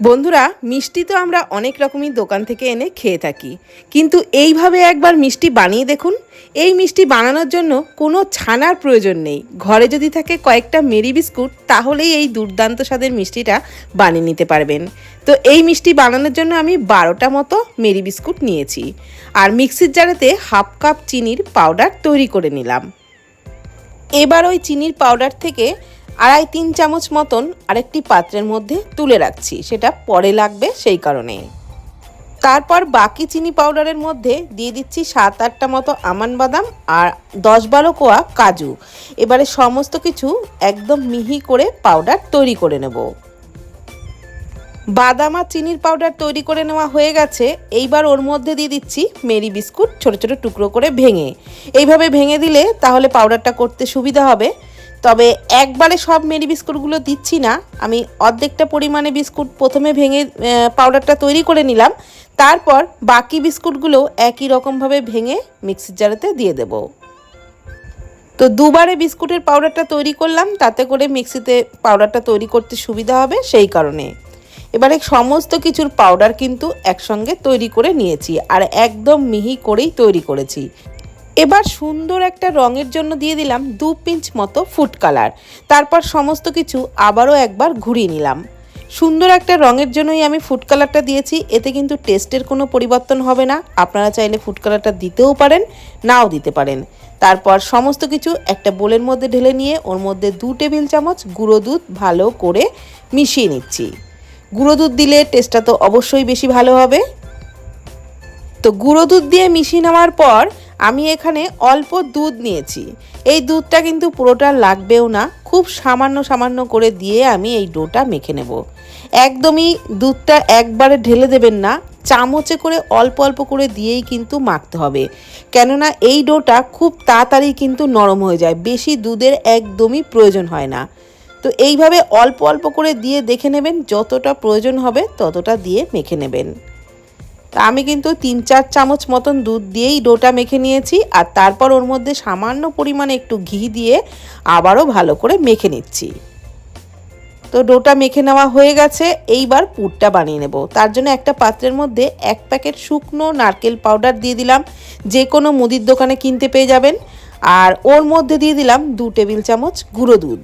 বন্ধুরা, মিষ্টি তো আমরা অনেক রকমই দোকান থেকে এনে খেয়ে থাকি। কিন্তু এইভাবে একবার মিষ্টি বানিয়ে দেখুন। এই মিষ্টি বানানোর জন্য কোনো ছানার প্রয়োজন নেই। ঘরে যদি থাকে কয়েকটা মেরি বিস্কুট, তাহলেই এই দুর্দান্ত স্বাদের মিষ্টিটা বানিয়ে নিতে পারবেন। তো এই মিষ্টি বানানোর জন্য আমি বারোটা মতো মেরি বিস্কুট নিয়েছি। আর মিক্সির জারেতে হাফ কাপ চিনির পাউডার তৈরি করে নিলাম। এবার ওই চিনির পাউডার থেকে আড়াই তিন চামচ মতন আরেকটি পাত্রের মধ্যে তুলে রাখছি। সেটা পরে লাগবে সেই কারণে তারপর বাকি চিনি পাউডারের মধ্যে দিয়ে দিচ্ছি সাত আটটা মতো আমান বাদাম আর দশ বারো কোয়া কাজু। এবারে সমস্ত কিছু একদম মিহি করে পাউডার তৈরি করে নেব। বাদাম আর চিনির পাউডার তৈরি করে নেওয়া হয়ে গেছে। এইবার ওর মধ্যে দিয়ে দিচ্ছি মেরি বিস্কুট ছোট ছোট টুকরো করে ভেঙে। এইভাবে ভেঙে দিলে তাহলে পাউডারটা করতে সুবিধা হবে। তবে একবারে সব মেরি বিস্কুটগুলো দিচ্ছি না। আমি অর্ধেকটা পরিমাণে বিস্কুট প্রথমে ভেঙে পাউডারটা তৈরি করে নিলাম। তারপর বাকি বিস্কুটগুলো একই রকমভাবে ভেঙে মিক্সির জারেতে দিয়ে দেবো। তো দুবারে বিস্কুটের পাউডারটা তৈরি করলাম। তাতে করে মিক্সিতে পাউডারটা তৈরি করতে সুবিধা হবে সেই কারণে। এবারে সমস্ত কিছুর পাউডার কিন্তু একসঙ্গে তৈরি করে নিয়েছি। আর একদম মিহি করেই তৈরি করেছি। এবার সুন্দর একটা রঙের জন্য দিয়ে দিলাম দু পিঞ্চ মতো ফুড কালার। তারপর সমস্ত কিছু আবারও একবার ঘুরিয়ে নিলাম। সুন্দর একটা রঙের জন্যই আমি ফুড কালারটা দিয়েছি, এতে কিন্তু টেস্টের কোনো পরিবর্তন হবে না। আপনারা চাইলে ফুড কালারটা দিতেও পারেন, নাও দিতে পারেন। তারপর সমস্ত কিছু একটা বোলের মধ্যে ঢেলে নিয়ে ওর মধ্যে দু টেবিল চামচ গুঁড়ো দুধ ভালো করে মিশিয়ে নিচ্ছি। গুঁড়ো দুধ দিলে টেস্টটা তো অবশ্যই বেশি ভালো হবে। তো গুঁড়ো দুধ দিয়ে মিশিয়ে নেওয়ার পর আমি এখানে অল্প দুধ নিয়েছি। এই দুধটা কিন্তু পুরোটা লাগবেও না, খুব সামান্য সামান্য করে দিয়ে আমি এই ডোটা মেখে নেব। একদমই দুধটা একবারে ঢেলে দেবেন না, চামচে করে অল্প অল্প করে দিয়েই কিন্তু মাখতে হবে। কেননা এই ডোটা খুব তাড়াতাড়ি কিন্তু নরম হয়ে যায়, বেশি দুধের একদমই প্রয়োজন হয় না। তো এইভাবে অল্প অল্প করে দিয়ে দেখে নেবেন, যতটা প্রয়োজন হবে ততটা দিয়ে মেখে নেবেন। তা আমি কিন্তু তিন চার চামচ মতন দুধ দিয়েই ডোটা মেখে নিয়েছি আর তারপর ওর মধ্যে সামান্য পরিমাণে একটু ঘি দিয়ে আবারও ভালো করে মেখে নিচ্ছি। তো ডোটা মেখে নেওয়া হয়ে গেছে, এইবার পুরটা বানিয়ে নেব। তার জন্য একটা পাত্রের মধ্যে এক প্যাকেট শুকনো নারকেল পাউডার দিয়ে দিলাম, যে কোনো মুদির দোকানে কিনতে পেয়ে যাবেন। আর ওর মধ্যে দিয়ে দিলাম দু টেবিল চামচ গুঁড়ো দুধ।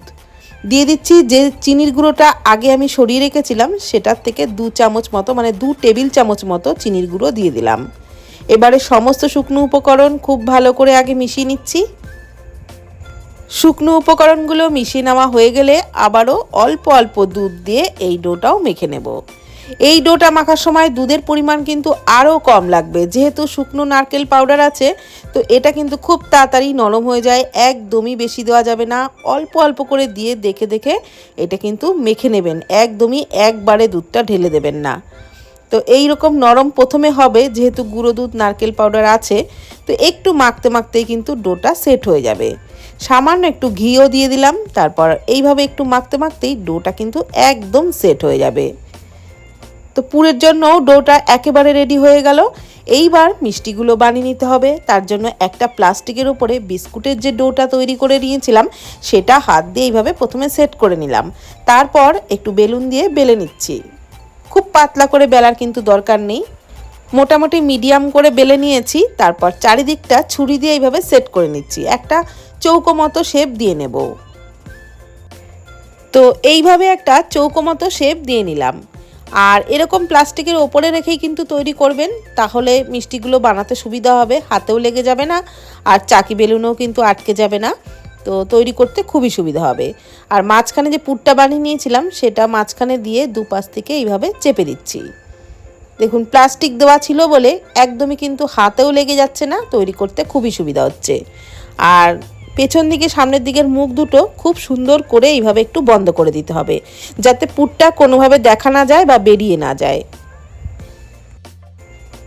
দিয়ে দিচ্ছি যে চিনির গুঁড়োটা আগে আমি সরিয়ে রেখেছিলাম, সেটার থেকে দু চামচ মতো মানে দু টেবিল চামচ মতো চিনির গুঁড়ো দিয়ে দিলাম। এবারে সমস্ত শুকনো উপকরণ খুব ভালো করে আগে মিশিয়ে নিচ্ছি। শুকনো উপকরণগুলো মিশিয়ে নেওয়া হয়ে গেলে আবারও অল্প অল্প দুধ দিয়ে এই ডোটাও মেখে নেব। এই ডোটা মাখার সময় দুধের পরিমাণ কিন্তু আরও কম লাগবে। যেহেতু শুকনো নারকেল পাউডার আছে, তো এটা কিন্তু খুব তাড়াতাড়ি নরম হয়ে যায়, একদমই বেশি দেওয়া যাবে না। অল্প অল্প করে দিয়ে দেখে দেখে এটা কিন্তু মেখে নেবেন, একদমই একবারে দুধটা ঢেলে দেবেন না। তো এই রকম নরম প্রথমে হবে, যেহেতু গুঁড়ো দুধ, নারকেল পাউডার আছে, তো একটু মাখতে মাখতেই কিন্তু ডোটা সেট হয়ে যাবে। সামান্য একটু ঘিও দিয়ে দিলাম, তারপর এইভাবে একটু মাখতে মাখতেই ডোটা কিন্তু একদম সেট হয়ে যাবে। তো পুরের জন্য ডোটা একেবারে রেডি হয়ে গেল। এইবার মিষ্টিগুলো বানিয়ে নিতে হবে। তার জন্য একটা প্লাস্টিকের উপরে বিস্কুটের যে ডোটা তৈরি করে নিয়েছিলাম, সেটা হাত দিয়ে এইভাবে প্রথমে সেট করে নিলাম। তারপর একটু বেলুন দিয়ে বেলে নিচ্ছি। খুব পাতলা করে বেলার কিন্তু দরকার নেই। মোটামুটি মিডিয়াম করে বেলে নিয়েছি। তারপর চারিদিকটা ছুরি দিয়ে এইভাবে সেট করে নিচ্ছি। একটা চৌকো মতো শেপ দিয়ে নেব। তো এইভাবে একটা চৌকো মতো শেপ দিয়ে নিলাম। আর এরকম প্লাস্টিকের ওপরে রেখেই কিন্তু তৈরি করবেন, তাহলে মিষ্টিগুলো বানাতে সুবিধা হবে, হাতেও লেগে যাবে না, আর চাকি বেলুনও কিন্তু আটকে যাবে না, তো তৈরি করতে খুবই সুবিধা হবে। আর মাঝখানে যে পুরটা বানিয়ে নিয়েছিলাম, সেটা মাঝখানে দিয়ে দুপাশ থেকে এইভাবে চেপে দিচ্ছি। দেখুন, প্লাস্টিক দেওয়া ছিল বলে একদমই কিন্তু হাতেও লেগে যাচ্ছে না, তৈরি করতে খুবই সুবিধা হচ্ছে। আর পেছন দিকে, সামনের দিকের মুখ দুটো খুব সুন্দর করে এইভাবে একটু বন্ধ করে দিতে হবে, যাতে পুরটা কোনোভাবে দেখা না যায় বা বেরিয়ে না যায়।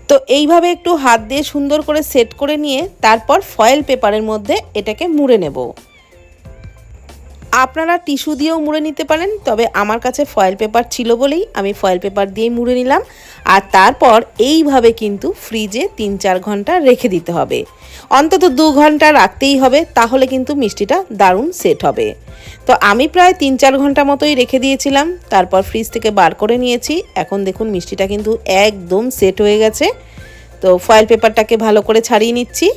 তো এইভাবে একটু হাত দিয়ে সুন্দর করে সেট করে নিয়ে তারপর ফয়েল পেপারের মধ্যে এটাকে মুড়ে নেব। আপনারা টিস্যু দিয়েও মুড়ে নিতে পারেন, তবে আমার কাছে ফয়েল পেপার ছিল বলেই আমি ফয়েল পেপার দিয়েই মুড়ে নিলাম। আর তারপর এইভাবে কিন্তু ফ্রিজে তিন চার ঘণ্টা রেখে দিতে হবে। অন্তত দু ঘণ্টা রাখতেই হবে, তাহলে কিন্তু মিষ্টিটা দারুণ সেট হবে। তো আমি প্রায় তিন চার ঘণ্টা মতোই রেখে দিয়েছিলাম, তারপর ফ্রিজ থেকে বার করে নিয়েছি। এখন দেখুন মিষ্টিটা কিন্তু একদম সেট হয়ে গেছে। তো ফয়েল পেপারটাকে ভালো করে ছাড়িয়ে নিচ্ছি।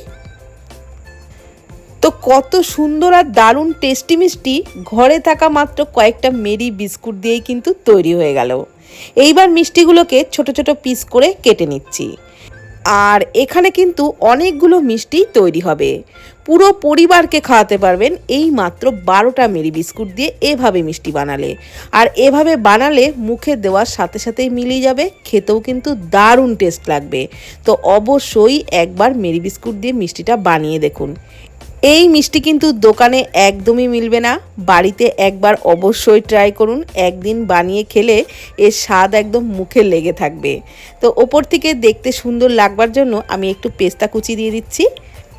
তো কত সুন্দর আর দারুণ টেস্টি মিষ্টি ঘরে থাকা মাত্র কয়েকটা মেরি বিস্কুট দিয়েই কিন্তু তৈরি হয়ে গেল। এইবার মিষ্টিগুলোকে ছোট ছোট পিস করে কেটে নিচ্ছি। আর এখানে কিন্তু অনেকগুলো মিষ্টি তৈরি হবে। পুরো পরিবারকে খাওয়াতে পারবেন এই মাত্র বারোটা মেরি বিস্কুট দিয়ে এভাবে মিষ্টি বানালে। আর এভাবে বানালে মুখে দেওয়ার সাথে সাথেই মিলিয়ে যাবে, খেতেও কিন্তু দারুণ টেস্ট লাগবে। তো অবশ্যই একবার মেরি বিস্কুট দিয়ে মিষ্টিটা বানিয়ে দেখুন। এই মিষ্টি কিন্তু দোকানে একদমই মিলবে না। বাড়িতে একবার অবশ্যই ট্রাই করুন। একদিন বানিয়ে খেলে এর স্বাদ একদম মুখে লেগে থাকবে। তো ওপর থেকে দেখতে সুন্দর লাগবার জন্য আমি একটু পেস্তা কুচি দিয়ে দিচ্ছি।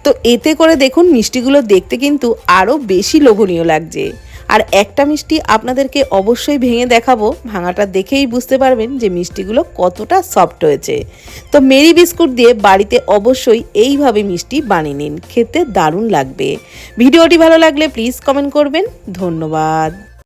তো এতে করে দেখুন, মিষ্টিগুলো দেখতে কিন্তু আরও বেশি লোভনীয় লাগছে। আর একটা মিষ্টি আপনাদেরকে অবশ্যই ভেঙে দেখাবো। ভাঙাটা দেখেই বুঝতে পারবেন যে মিষ্টিগুলো কতটা সফট হয়েছে। তো মেরি বিস্কুট দিয়ে বাড়িতে অবশ্যই এইভাবে মিষ্টি বানিয়ে নিন, খেতে দারুণ লাগবে। ভিডিওটি ভালো লাগলে প্লিজ কমেন্ট করবেন। ধন্যবাদ।